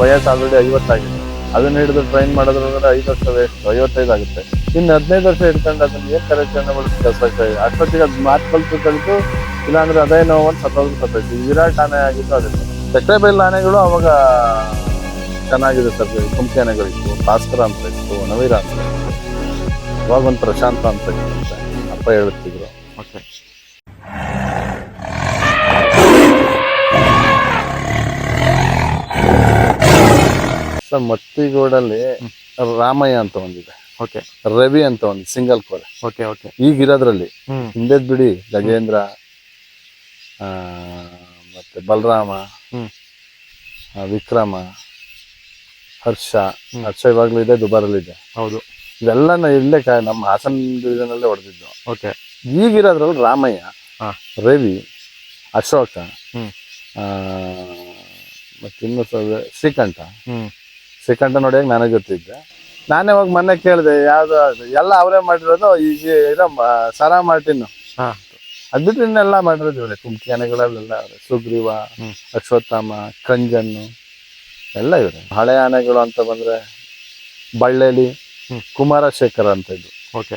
ವಯಸ್ಸು ಆಲ್ರೆಡಿ ಐವತ್ತಾಗಿದೆ. ಅದನ್ನ ಹಿಡಿದು ಟ್ರೈನ್ ಮಾಡೋದ್ರೊಳಗಡೆ ಐದು ವರ್ಷ ವೇಸ್ಟ್ ಐವತ್ತೈದು ಆಗುತ್ತೆ. ಇನ್ನು ಹದಿನೈದು ವರ್ಷ ಹಿಡ್ಕೊಂಡು ಅದನ್ನ ಏನು ಕರೆಕ್ಷನ್ ಮಾಡೋದು ಕೆಲಸ ಅಷ್ಟೊತ್ತಿಗೆ ಅದು ಮಾತು ಕಲ್ತು ಕಲಿತು, ಇಲ್ಲಾಂದ್ರೆ ಅದೇ ನೋವು ಅಂತ ಸತ್ತೋದ್ರು ಸತ್ತೈತಿ ವಿರಾಟ್ ಆನೆ ಆಗಿತ್ತು ಅದಕ್ಕೆ. ಸಕ್ಕರೆ ಬೈಲ್ ಆನೆಗಳು ಅವಾಗ ಚೆನ್ನಾಗಿದೆ ಸರ್ ಕುಂಕಿ ಆನೆಗಳಿತ್ತು, ಭಾಸ್ಕರ ಅಂತ ಇತ್ತು, ನವೀರ ಅಂತ ಇತ್ತು. ಅವಾಗ ಒಂದು ಪ್ರಶಾಂತ ಅಂತ ಇತ್ತು ಅಪ್ಪ ಹೇಳುತ್ತಿದ್ರು. ಓಕೆ ಸರ್ ಮತ್ತಿಗೋಡಲ್ಲಿ ರಾಮಯ್ಯ ಅಂತ ಒಂದಿದೆ. ಓಕೆ. ರವಿ ಅಂತ ಒಂದು ಸಿಂಗಲ್ ಕೋರೆ. Okay okay. ಈಗಿರೋದ್ರಲ್ಲಿ ಇರೋದ್ರಲ್ಲಿ ಹಿಂದೆದ್ ಬಿಡಿ ಗಜೇಂದ್ರ ಮತ್ತೆ ಬಲರಾಮ ವಿಕ್ರಮ ಹರ್ಷ. ಹರ್ಷ ಇವಾಗಲೂ ಇದೆ ದುಬಾರಲ್ಲಿ ಇದೆ. ಹೌದು. ಇವೆಲ್ಲ ಇಲ್ಲೇ ಕ- ನಮ್ಮ ಹಾಸನ ಡಿವಿಷನಲ್ಲೇ ಹೊಡೆದಿದ್ದು. ಓಕೆ. ಈಗಿರೋದ್ರಲ್ಲಿ ರಾಮಯ್ಯ. ರವಿ ಅಶೋಕ ಮತ್ತಿನ್ನು ಶ್ರೀಕಂಠ. ಶ್ರೀಕಂಠ ನೋಡಿ ನಾನೇ ಗೊತ್ತಿದ್ದೆ. ನಾನೇ ಹೋಗಿ ಮೊನ್ನೆ ಕೇಳಿದೆ ಯಾವ್ದು ಎಲ್ಲ ಅವರೇ ಮಾಡಿರೋದು ಈಗ ಇರೋ ಸರ ಸರಾ ಮಾರ್ಟಿನ್. ಹಾ. ಅದ್ ಬಿಟ್ರೆ ಇನ್ನೆಲ್ಲ ಮಾಡಿರೋದು ಇವರೇ ಕುಮ್ಕಿ ಆನೆಗಳಲ್ಲೆಲ್ಲ ಅವ್ರೆ. ಸುಗ್ರೀವ. ಅಶ್ವತ್ಥಾಮ ಕಂಜನ್ನು ಎಲ್ಲ ಇವರೇ. ಹಳೆ ಆನೆಗಳು ಅಂತ ಬಂದ್ರೆ ಬಳ್ಳೇಲಿ. ಕುಮಾರಶೇಖರ ಅಂತ ಇದು ಓಕೆ.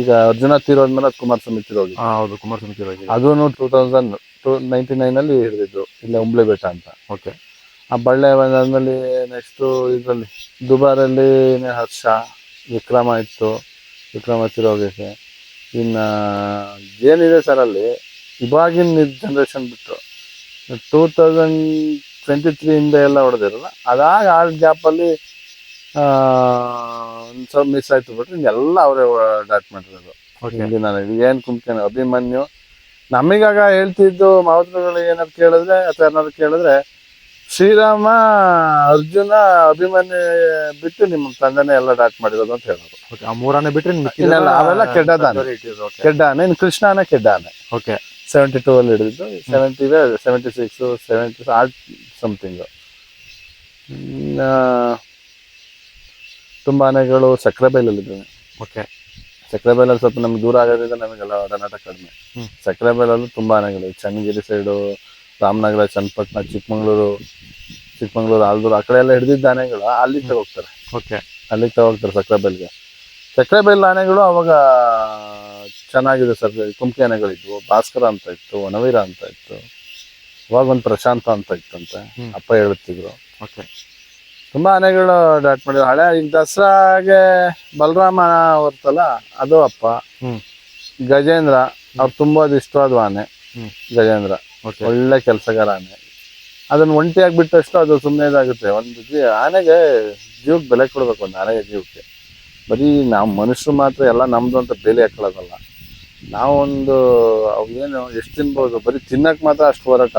ಈಗ ಅರ್ಜುನ ತೀರೋದ್ಮೇಲೆ ಅದು ಕುಮಾರಸ್ವಾಮಿ ತಿರೋಗಿ. ಹೌದು ಕುಮಾರ ಸಮಿತಿ ಅದೂ ಟೂ ತೌಸಂಡ್ ಟೂ ನೈಂಟಿ ನೈನಲ್ಲಿ ಹಿಡಿದಿದ್ದು ಇಲ್ಲೇ ಉಂಬ್ಳೆ ಬೆಟ್ಟ ಅಂತ. ಓಕೆ. ಆ ಬಳ್ಳೆ ಬಂದಾದ್ಮೇಲೆ ನೆಕ್ಸ್ಟು ಇದರಲ್ಲಿ ದುಬಾರಲ್ಲಿ ಹರ್ಷ ವಿಕ್ರಮ ಇತ್ತು. ವಿಕ್ರಮ ತಿರೋಗಕ್ಕೆ. ಇನ್ನು ಏನಿದೆ ಸರ್ ಅಲ್ಲಿ? ಇವಾಗಿನ ಜನ್ರೇಷನ್ ಬಿಟ್ಟು ಟೂ ತೌಸಂಡ್ ಟ್ವೆಂಟಿ ತ್ರೀ ಹಿಂದೆ ಎಲ್ಲ ಹೊಡೆದಿರಲ್ಲ ಅದಾಗ ಆ ಗ್ಯಾಪಲ್ಲಿ ಒಂದು ಸ್ವಲ್ಪ ಮಿಸ್ ಆಯ್ತು ಬಿಟ್ರೆ ಎಲ್ಲ ಅವರೇ ಡಾಟ್ ಮಾಡಿರೋದು ನಾನು ಏನು ಕುಂತ್ಕೊಂಡು ಅಭಿಮನ್ಯು. ನಮಗಾಗ ಹೇಳ್ತಿದ್ದು ಮಾವತ್ರಗಳು ಏನಾದ್ರು ಕೇಳಿದ್ರೆ ಅಥವಾ ಏನಾದ್ರು ಕೇಳಿದ್ರೆ ಶ್ರೀರಾಮ ಅರ್ಜುನ ಅಭಿಮಾನಿ ಬಿಟ್ಟು ನಿಮ್ಮ ತಂದೆನೇ ಎಲ್ಲ ಡಾಕ್ಟ್ ಮಾಡಿರೋದು ಅಂತ ಹೇಳೋದು. ಓಕೆ ಆ ಮೂರನೇ ಬಿಟ್ರೆ ಇಲ್ಲ, ಅವೆಲ್ಲ ಕೆಡ್ಡದಾನೆ. ಕೆಡ್ಡಾನೆ ಇನ್ ಕೃಷ್ಣಾನ ಕೆಡ್ಡಾನೆ. ಓಕೆ ಸೆವೆಂಟಿ ಟೂ ಅಲ್ಲಿ ಹಿಡಿದಿದ್ದು ಸೆವೆಂಟಿ ಸೆವೆಂಟಿ ಸಿಕ್ಸ್ ಸೆವೆಂಟಿ ಆರ್ಟ್ ಸಮಥಿಂಗ್ ತುಂಬ ಆನೆಗಳು ಬೈಲಲ್ಲಿ ಬೈಲಲ್ಲಿದ್ದಾವೆ ಓಕೆ ಸಕ್ರೆ ಬೈಲಲ್ಲಿ ಸ್ವಲ್ಪ ನಮ್ಗೆ ದೂರ ಆಗೋದ್ರಿಂದ ನಮಗೆಲ್ಲ ಒಡನಾಟ ಕಡಿಮೆ. ಸಕ್ರೆ ಸಕ್ಕರೆ ಬೈಲಲ್ಲೂ ತುಂಬಾ ಆನೆಗಳು ಚನ್ನಗಿರಿ ಸೈಡು ರಾಮನಗರ ಚನ್ನಪಟ್ಟಣ ಚಿಕ್ಕಮಂಗ್ಳೂರು ಚಿಕ್ಕಮಂಗ್ಳೂರು ಆಲ್ದೂರು ಆ ಕಡೆ ಎಲ್ಲ ಹಿಡಿದಿದ್ದ ಆನೆಗಳು ಅಲ್ಲಿಗೆ ತಗೋಗ್ತಾರೆ. ಓಕೆ. ಅಲ್ಲಿಗೆ ತಗೋಗ್ತಾರೆ ಸಕ್ಕರೆ ಬೈಲ್ಗೆ. ಸಕ್ಕರೆ ಬೈಲ್ ಆನೆಗಳು ಅವಾಗ ಚೆನ್ನಾಗಿದೆ ಸರ್. ಕುಮ್ಕಿ ಆನೆಗಳಿದ್ವು ಭಾಸ್ಕರ ಅಂತ ಇತ್ತು ವನವೀರ ಅಂತ ಇತ್ತು ಅವಾಗ ಒಂದು ಪ್ರಶಾಂತ ಅಂತ ಇತ್ತಂತೆ. ಅಪ್ಪ ಹೇಳುತ್ತಿದ್ರು ಓಕೆ. ತುಂಬ ಆನೆಗಳು ಡಾಟ್ ಮಾಡಿದ್ರು. ಹಳೆ ಈಗ ದಸರಾಗೆ ಬಲರಾಮ ಹೊರ್ತಲ್ಲ ಅದು ಅಪ್ಪ. ಗಜೇಂದ್ರ ಅವ್ರು ತುಂಬಾ ಇಷ್ಟವಾದ ಆನೆ. ಗಜೇಂದ್ರ. ಒಳ್ಳೆ ಕೆಲಸಗಾರ ಆನೆ ಅದನ್ನ ಒಂಟಿಯಾಗಿ ಬಿಟ್ಟಷ್ಟು ಅದು ಸುಮ್ಮನೆ ಇದಾಗುತ್ತೆ. ಒಂದು ಜೀ- ಆನೆಗೆ ಜೀವಕ್ಕೆ ಬೆಲೆ ಕೊಡ್ಬೇಕು ಒಂದು ಆನೆಗೆ ಜೀವಕ್ಕೆ. ಬರೀ ನಾವು ಮನುಷ್ಯರು ಮಾತ್ರ ಎಲ್ಲ ನಮ್ಮದು ಅಂತ ಬೆಲೆ ಹಾಕೊಳ್ಳೋದಲ್ಲ. ನಾವೊಂದು ಏನು ಎಷ್ಟು ತಿನ್ಬೋದು? ಬರೀ ತಿನ್ನಕ್ಕೆ ಮಾತ್ರ ಅಷ್ಟು ಹೋರಾಟ.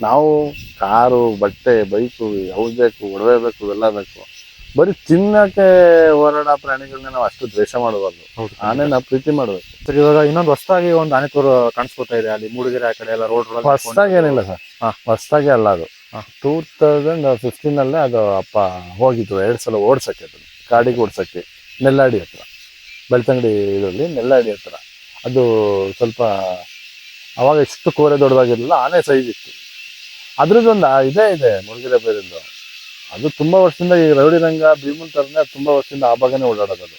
ನಾವು ಕಾರು, ಬಟ್ಟೆ, ಬೈಕು ಅವು ಬೇಕು, ಒಡವೆ ಬೇಕು, ಇವೆಲ್ಲ ಬೇಕು. ಬರೀ ತಿನ್ನಕ್ಕೆ ಹೋರಾಡ ಪ್ರಾಣಿಗಳನ್ನ ನಾವು ಅಷ್ಟು ದ್ವೇಷ ಮಾಡಬಾರ್ದು. ಹೌದು ಆನೆ ನಾವು ಪ್ರೀತಿ ಮಾಡಬೇಕು. ಸರ್ ಇವಾಗ ಇನ್ನೊಂದು ಹೊಸದಾಗಿ ಒಂದು ಆನೆ ತೋರು ಕಾಣಿಸ್ಕೊತಾ ಇದೆ. ಅಲ್ಲಿ ಮೂಡಿಗೆರೆ ಆ ಕಡೆ ಎಲ್ಲ ರೋಡ್ ಹೊಸ್ದಾಗಿ ಏನಿಲ್ಲ ಸರ್. ಹಾ. ಹೊಸ್ದಾಗಿ ಅಲ್ಲ ಅದು. ಟೂ ತೌಸಂಡ್ ಫಿಫ್ಟೀನ್ ಅಲ್ಲೇ ಅದು ಅಪ್ಪ ಹೋಗಿದ್ರು ಎರಡು ಸಲ ಓಡ್ಸಕ್ಕೆ ಅದು. ಕಾಡಿಗೆ ಓಡ್ಸಕ್ಕೆ. ನೆಲ್ಲಾಡಿ ಹತ್ರ. ಬೆಳ್ತಂಗಡಿ ಇದರಲ್ಲಿ ನೆಲ್ಲಾಡಿ ಹತ್ರ. ಅದು ಸ್ವಲ್ಪ ಅವಾಗ ಎಷ್ಟು ಕೋರೆ ದೊಡ್ಡದಾಗಿರಲಿಲ್ಲ ಆನೆ ಸೈಜ್ ಇತ್ತು. ಅದ್ರದ್ದೊಂದು ಇದೇ ಇದೆ ಮುಳುಗಿರೆ ಬೇರಿಂದು ಅದು ತುಂಬ ವರ್ಷದಿಂದ ಈ ರೌಡಿ ರಂಗ, ಭೀಮನ್ ಥರನೇ ತುಂಬ ವರ್ಷದಿಂದ ಆ ಭಾಗನೇ ಓಡಾಡೋದು ಅದು.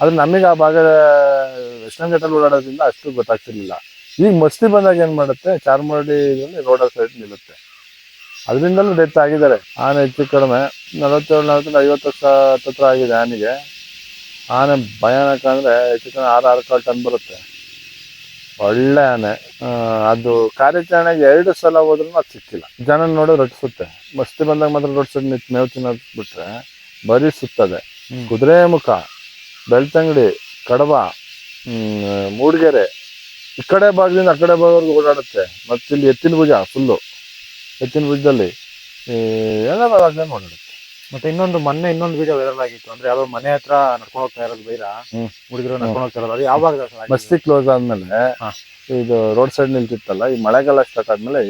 ಆದ್ರೆ ನಮಗೆ ಆ ಭಾಗ ಘಟ್ಟಲ್ಲಿ ಓಡಾಡೋದ್ರಿಂದ ಅಷ್ಟು ಗೊತ್ತಾಗ್ತಿರ್ಲಿಲ್ಲ. ಈಗ ಮಸ್ತಿ ಬಂದಾಗ ಏನು ಮಾಡುತ್ತೆ? ಚಾರ್ಮಾಡಿ ರೋಡ್ ಸೈಡ್ ನಿಲ್ಲುತ್ತೆ. ಅದರಿಂದಲೂ ಡೆತ್ ಆಗಿದ್ದಾರೆ. ಆನೆ ಹೆಚ್ಚು ಕಡಿಮೆ. ನಲವತ್ತೇಳು ನಲವತ್ತರಿಂದ ಐವತ್ತು ವರ್ಷ ಹತ್ತತ್ರ ಆಗಿದೆ ಆನೆಗೆ. ಆನೆ ಭಯಾನಕ ಅಂದ್ರೆ ಹೆಚ್ಚು ಕಡಿಮೆ ಆರು ಆರು ಕಾಲು ಟನ್ ಬರುತ್ತೆ. ಒಳ್ಳೆ ಆನೆ ಅದು ಕಾರ್ಯಾಚರಣೆಗೆ ಎರಡು ಸಲ ಹೋದ್ರೂ ಅದು ಸಿಕ್ಕಿಲ್ಲ. ಜನ ನೋಡೋ ರಟ್ಸುತ್ತೆ ಮಸ್ತಿ ಬಂದಾಗ ಮಾತ್ರ ರಟ್ಸೋದು ನಿಂತು ಮೇವು ತಿನ್ನೋದು ಬಿಟ್ರೆ ಬರೀ ಸುತ್ತದೆ. ಕುದುರೆ ಮುಖ ಬೆಳ್ತಂಗಡಿ ಕಡಬ ಹ್ಮ್, ಮೂಡಿಗೆರೆ ಈ ಕಡೆ ಭಾಗದಿಂದ ಆ ಕಡೆ ಭಾಗವರೆಗೂ ಓಡಾಡುತ್ತೆ. ಮತ್ತೆ ಇಲ್ಲಿ ಎತ್ತಿನ ಭುಜ ಫುಲ್ಲು ಎತ್ತಿನ ಭುಜದಲ್ಲಿ ಎಲ್ಲ ಭಾಗದಲ್ಲಿ ಓಡಾಡುತ್ತೆ. ಮತ್ತೆ ಇನ್ನೊಂದು ಮೊನ್ನೆ ಇನ್ನೊಂದು ವಿಡಿಯೋ ವೈರಲ್ ಆಗಿತ್ತು. ಅಂದ್ರೆ ಯಾವ್ದೋ ಮನೆ ಹತ್ರ ನಡ್ಕೊಂಡು ಹೋಗ್ತಾ ಇರೋದು ಬೈರ. ಹುಡುಗರು ನಡ್ಕೊಂಡು ಹೋಗ್ತಾ ಇರೋದು ಅದು ಯಾವ ಭಾಗದಲ್ಲಿ sir ಆಗಿದ್ದು? ಮಸ್ತಿ ಕ್ಲೋಸ್ ಆದ್ಮೇಲೆ ಇದು ರೋಡ್ ಸೈಡ್ ನಿಲ್ತಿತ್ತಲ್ಲ ಈ ಮಳೆಗಾಲ ಸ್ಟಾರ್ಟ್ ಆದ್ಮೇಲೆ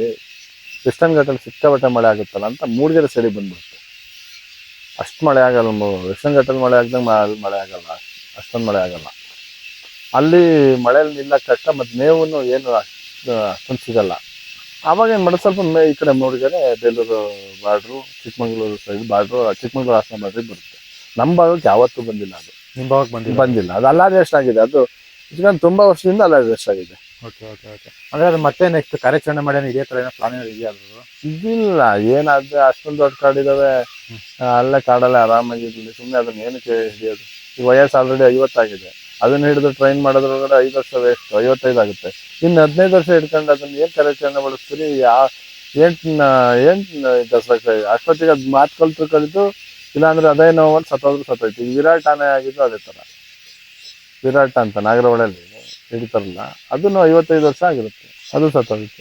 ವೆಸ್ಟರ್ನ್ ಘಟ್ಟಲ್ಲಿ ಸಿಕ್ಕಾಪಟ್ಟೆ ಮಳೆ ಆಗುತ್ತಲ್ಲ ಅಂತ ಮೂಡಿಗೆರೆ ಸರಿ ಬಂದ್ಬಿಡ್ತು. ಅಷ್ಟು ಮಳೆ ಆಗಲ್ಲ ವೆಸ್ಟರ್ನ್ ಘಟ್ಟಲ್ಲಿ ಮಳೆ ಆಗ್ದಂಗೆ ಮಳೆ ಆಗಲ್ಲ. ಅಷ್ಟೊಂದು ಮಳೆ ಆಗಲ್ಲ. ಅಲ್ಲಿ ಮಳೆಯಲ್ಲಿ ನಿಲ್ಲಕ್ಕೆ ಕಷ್ಟ ಮತ್ತು ಮೇವನ್ನು ಏನು ಅಷ್ಟು ಅಷ್ಟೊಂದು ಸಿಗಲ್ಲ. ಅವಾಗ ಏನು ಮಾಡೋದು? ಸ್ವಲ್ಪ ಮೇ ಈ ಕಡೆ Mudigere Belur border Chikkamagaluru side border Chikkamagaluru Hassan ಬಾರ್ಡ್ರಿಗೆ ಬರುತ್ತೆ. ನಮ್ಮ ಭಾಗಕ್ಕೆ ಯಾವತ್ತೂ ಬಂದಿಲ್ಲ ಅದು. ನಿಮ್ಮ ಭಾಗಕ್ಕೆ ಬಂದಿಲ್ಲ? ಬಂದಿಲ್ಲ. ಅದು ಅಲ್ಲಾದ್ರೆ ಎಷ್ಟಾಗಿದೆ ಅದು ಇದನ್ನ ತುಂಬಾ ವರ್ಷದಿಂದ ಅಲ್ಲಾದ್ರೆ ಎಷ್ಟಾಗಿದೆ ಓಕೆ ಓಕೆ ಓಕೆ ಅಂದ್ರೆ ಅದು ಮತ್ತೆ ನೆಕ್ಸ್ಟ್ ಕಾರ್ಯಾಚರಣೆ ಮಾಡಿ ಇದೇ ತರ ಏನೋ ಪ್ಲಾನ್ ಇದೆಯಾ ಅದ್ರದ್ದು ಇದಿಲ್ಲ. ಏನಾದ್ರೆ ಅಷ್ಟೊಂದು ದೊಡ್ಡ ಕಾಡಿದಾವೆ ಅಲ್ಲೇ ಕಾಡಲ್ಲೇ ಆರಾಮಾಗಿರ್ಲಿ ಸುಮ್ಮನೆ ಅದನ್ನ ಏನಕ್ಕೆ ಹಿಡಿಯೋದು? ಈ ವಯಸ್ಸು ಆಲ್ರೆಡಿ ಐವತ್ತಾಗಿದೆ. ಅದನ್ನ ಹಿಡಿದು ಟ್ರೈನ್ ಮಾಡೋದ್ರೊಳಗಡೆ ಐದು ವರ್ಷ ವೇಸ್ಟ್ ಐವತ್ತೈದು ಆಗುತ್ತೆ. ಇನ್ನು ಹದಿನೈದು ವರ್ಷ ಹಿಡ್ಕೊಂಡು ಅದನ್ನ ಏನ್ ಕಾರ್ಯಾಚರಣೆ ಬಳಸ್ತೀರಿ ಯಾ ಏನ್ ಏನ್ ದಸರಾ ಅಷ್ಟೊತ್ತಿಗೆ ಅದು ಮಾತು ಕಲಿತು ಕಲಿತು, ಇಲ್ಲಾಂದ್ರೆ ಅದೇ ನೋವು ಸತ್ತೋದ್ರು ಸತ್ತೋಯ್ತು. ವಿರಾಟ್ ಆನೆ ಆಗಿದ್ದು ಅದೇ ತರ ವಿರಾಟ್ ಅಂತ ನಾಗರಹೊಳೆಯಲ್ಲಿ ಹಿಡಿತಾರಲ್ಲ ಅದನ್ನು ಐವತ್ತೈದು ವರ್ಷ ಆಗಿರುತ್ತೆ. ಅದು ಸತ್ತೋಗುತ್ತೆ.